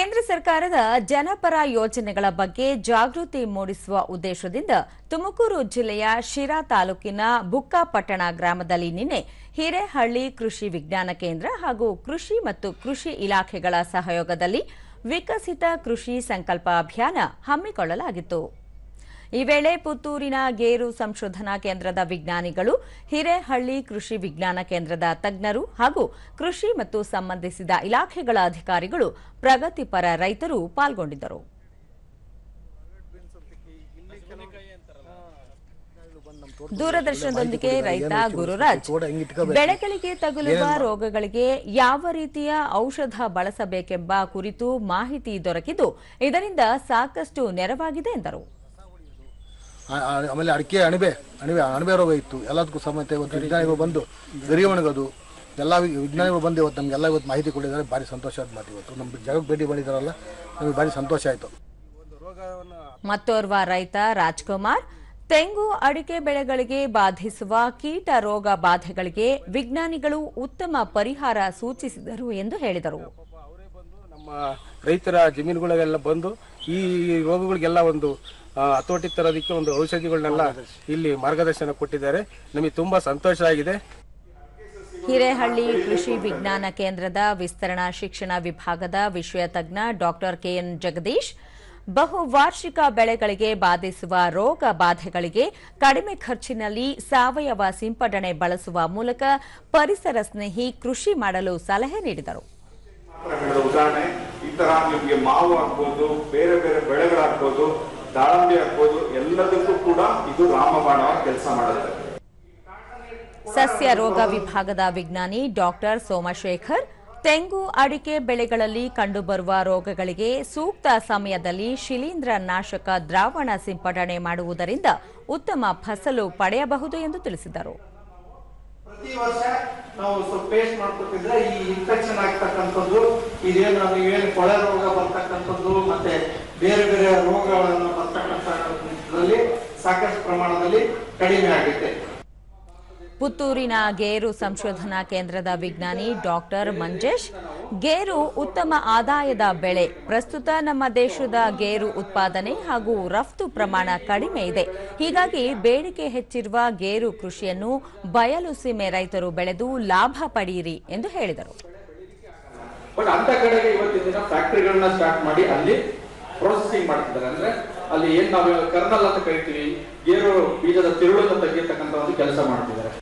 ಕೇಂದ್ರ ಸರ್ಕಾರದ ಜನಪರ ಯೋಜನೆಗಳ ಬಗ್ಗೆ ಜಾಗೃತಿ ಮೂಡಿಸುವ ಉದ್ದೇಶದಿಂದ ತುಮಕೂರು ಜಿಲ್ಲೆಯ ಶಿರಾ ತಾಲೂಕಿನ ಬುಕ್ಕಾಪಟ್ಟಣ ಗ್ರಾಮದಲ್ಲಿ ನಿನ್ನೆ ಹಿರೇಹಳ್ಳಿ ಕೃಷಿ ವಿಜ್ಞಾನ ಕೇಂದ್ರ ಹಾಗೂ ಕೃಷಿ ಮತ್ತು ಕೃಷಿ ಇಲಾಖೆಗಳ ಸಹಯೋಗದಲ್ಲಿ ವಿಕಸಿತ ಕೃಷಿ ಸಂಕಲ್ಪ ಅಭಿಯಾನ ಹಮ್ಮಿಕೊಳ್ಳಲಾಗಿತ್ತು. ಈ ವೇಳೆ ಪುತ್ತೂರಿನ ಗೇರು ಸಂಶೋಧನಾ ಕೇಂದ್ರದ ವಿಜ್ಞಾನಿಗಳು, ಹಿರೇಹಳ್ಳಿ ಕೃಷಿ ವಿಜ್ಞಾನ ಕೇಂದ್ರದ ತಜ್ಞರು ಹಾಗೂ ಕೃಷಿ ಮತ್ತು ಸಂಬಂಧಿಸಿದ ಇಲಾಖೆಗಳ ಅಧಿಕಾರಿಗಳು ಪ್ರಗತಿಪರ ರೈತರು ಪಾಲ್ಗೊಂಡಿದ್ದರು. ದೂರದರ್ಶನದೊಂದಿಗೆ ರೈತ ಗುರುರಾಜ್ ಬೆಳೆಗಳಿಗೆ ತಗುಲುವ ರೋಗಗಳಿಗೆ ಯಾವ ರೀತಿಯ ಔಷಧ ಬಳಸಬೇಕೆಂಬ ಕುರಿತು ಮಾಹಿತಿ ದೊರಕಿದ್ದು ಇದರಿಂದ ಸಾಕಷ್ಟು ನೆರವಾಗಿದೆ ಎಂದರು. ಆಮೇಲೆ ಅಡಿಕೆ ಅಣಬೆ ಅಣಬೆ ಅಣಬೆ ರೋಗ ಇತ್ತು. ಎಲ್ಲದಕ್ಕೂ ಸಮೇತ ಇವತ್ತು ವಿಜ್ಞಾನಿಗಳು ಬಂದು ಗರಿ ಒಣಗೋದು ಎಲ್ಲ ವಿಜ್ಞಾನಿಗಳು ಬಂದು ಇವತ್ತು ನಮಗೆಲ್ಲ ಇವತ್ತು ಮಾಹಿತಿ ಕೊಟ್ಟಿದ್ದಾರೆ. ಭಾರಿ ಸಂತೋಷ ಆದ ಮಾತು ಇವತ್ತು. ನಮ್ಮ ಜಗಕ್ಕೆ ಭೇಟಿ ಮಾಡಿದಾರಲ್ಲ ನಮಗೆ ಭಾರಿ ಸಂತೋಷ ಆಯಿತು. ಮತ್ತೋರ್ವ ರೈತ ರಾಜ್ಕುಮಾರ್, ತೆಂಗು ಅಡಿಕೆ ಬೆಳೆಗಳಿಗೆ ಬಾಧಿಸುವ ಕೀಟ ರೋಗ ಬಾಧೆಗಳಿಗೆ ವಿಜ್ಞಾನಿಗಳು ಉತ್ತಮ ಪರಿಹಾರ ಸೂಚಿಸಿದರು ಎಂದು ಹೇಳಿದರು. ರೈತರ ಜಮೀನುಗಳಿಗೆಲ್ಲ ಬಂದು ಈ ರೋಗಗಳಿಗೆಲ್ಲ ಒಂದು ಹತೋಟಿ ತರೋದಕ್ಕೆ ಒಂದು ಔಷಧಿಗಳನ್ನೆಲ್ಲ ಇಲ್ಲಿ ಮಾರ್ಗದರ್ಶನ ಕೊಟ್ಟಿದ್ದಾರೆ. ನಮಗೆ ತುಂಬಾ ಸಂತೋಷ ಆಗಿದೆ. ಹಿರೇಹಳ್ಳಿ ಕೃಷಿ ವಿಜ್ಞಾನ ಕೇಂದ್ರದ ವಿಸ್ತರಣಾ ಶಿಕ್ಷಣ ವಿಭಾಗದ ವಿಷಯ ತಜ್ಞ ಡಾಕ್ಟರ್ ಕೆಎನ್ ಜಗದೀಶ್ ಬಹುವಾರ್ಷಿಕ ಬೆಳೆಗಳಿಗೆ ಬಾಧಿಸುವ ರೋಗ ಬಾಧೆಗಳಿಗೆ ಕಡಿಮೆ ಖರ್ಚಿನಲ್ಲಿ ಸಾವಯವ ಸಿಂಪಡಣೆ ಬಳಸುವ ಮೂಲಕ ಪರಿಸರ ಸ್ನೇಹಿ ಕೃಷಿ ಮಾಡಲು ಸಲಹೆ ನೀಡಿದರು. ಉದಾಹರಣೆ ಈ ತರ ನಿಮ್ಗೆ ಮಾವು ಆಗ್ಬೋದು ಬೇರೆ ಬೇರೆ ಬೆಳೆಗಳಾಗ್ಬೋದು ದಾಳಂಬೆ ಆಗ್ಬೋದು ಎಲ್ಲದಕ್ಕೂ ಕೂಡ ಇದು ರಾಮಬಾಣ ಕೆಲಸ ಮಾಡುತ್ತೆ. ಸಸ್ಯ ರೋಗ ವಿಭಾಗದ ವಿಜ್ಞಾನಿ ಡಾಕ್ಟರ್ ಸೋಮಶೇಖರ್ ತೆಂಗು ಅಡಿಕೆ ಬೆಳೆಗಳಲ್ಲಿ ಕಂಡುಬರುವ ರೋಗಗಳಿಗೆ ಸೂಕ್ತ ಸಮಯದಲ್ಲಿ ಶಿಲೀಂಧ್ರ ನಾಶಕ ದ್ರಾವಣ ಸಿಂಪಡಣೆ ಮಾಡುವುದರಿಂದ ಉತ್ತಮ ಫಸಲು ಪಡೆಯಬಹುದು ಎಂದು ತಿಳಿಸಿದರು. ಪ್ರತಿ ವರ್ಷ ನಾವು ಸ್ವಲ್ಪ ಪೇಸ್ಟ್ ಮಾಡ್ಕೊತಿದ್ರೆ ಈ ಇನ್ಫೆಕ್ಷನ್ ಆಗ್ತಕ್ಕಂಥದ್ದು, ಇದೇನು ನೀವೇನು ಕೊಳೆ ರೋಗ ಬರ್ತಕ್ಕಂಥದ್ದು ಮತ್ತೆ ಬೇರೆ ಬೇರೆ ರೋಗಗಳನ್ನು ಬರ್ತಕ್ಕಂಥದ್ರಲ್ಲಿ ಸಾಕಷ್ಟು ಪ್ರಮಾಣದಲ್ಲಿ ಕಡಿಮೆ ಆಗುತ್ತೆ. ಪುತ್ತೂರಿನ ಗೇರು ಸಂಶೋಧನಾ ಕೇಂದ್ರದ ವಿಜ್ಞಾನಿ ಡಾಕ್ಟರ್ ಮಂಜೇಶ್ ಗೇರು ಉತ್ತಮ ಆದಾಯದ ಬೆಳೆ. ಪ್ರಸ್ತುತ ನಮ್ಮ ದೇಶದ ಗೇರು ಉತ್ಪಾದನೆ ಹಾಗೂ ರಫ್ತು ಪ್ರಮಾಣ ಕಡಿಮೆ ಇದೆ. ಹೀಗಾಗಿ ಬೇಡಿಕೆ ಹೆಚ್ಚಿರುವ ಗೇರು ಕೃಷಿಯನ್ನು ಬಯಲು ಸೀಮೆ ರೈತರು ಬೆಳೆದು ಲಾಭ ಪಡೆಯಿರಿ ಎಂದು ಹೇಳಿದರು. ಸ್ಟಾರ್ಟ್ ಮಾಡಿ ಅಲ್ಲಿ ಪ್ರೊಸೆಸಿಂಗ್ ಮಾಡ್ತಿದ್ದಾರೆ. ಅಂದ್ರೆ ಅಲ್ಲಿ ಏನ್ ನಾವು ಕರ್ನಲ್ ಅಂತ ಕರಿತೀವಿ, ಗೇರು ಬೀಜದ ತಿರುಳನ್ನು ತೆಗೆಯತಕ್ಕಂತ ಒಂದು ಕೆಲಸ ಮಾಡ್ತಿದ್ದಾರೆ.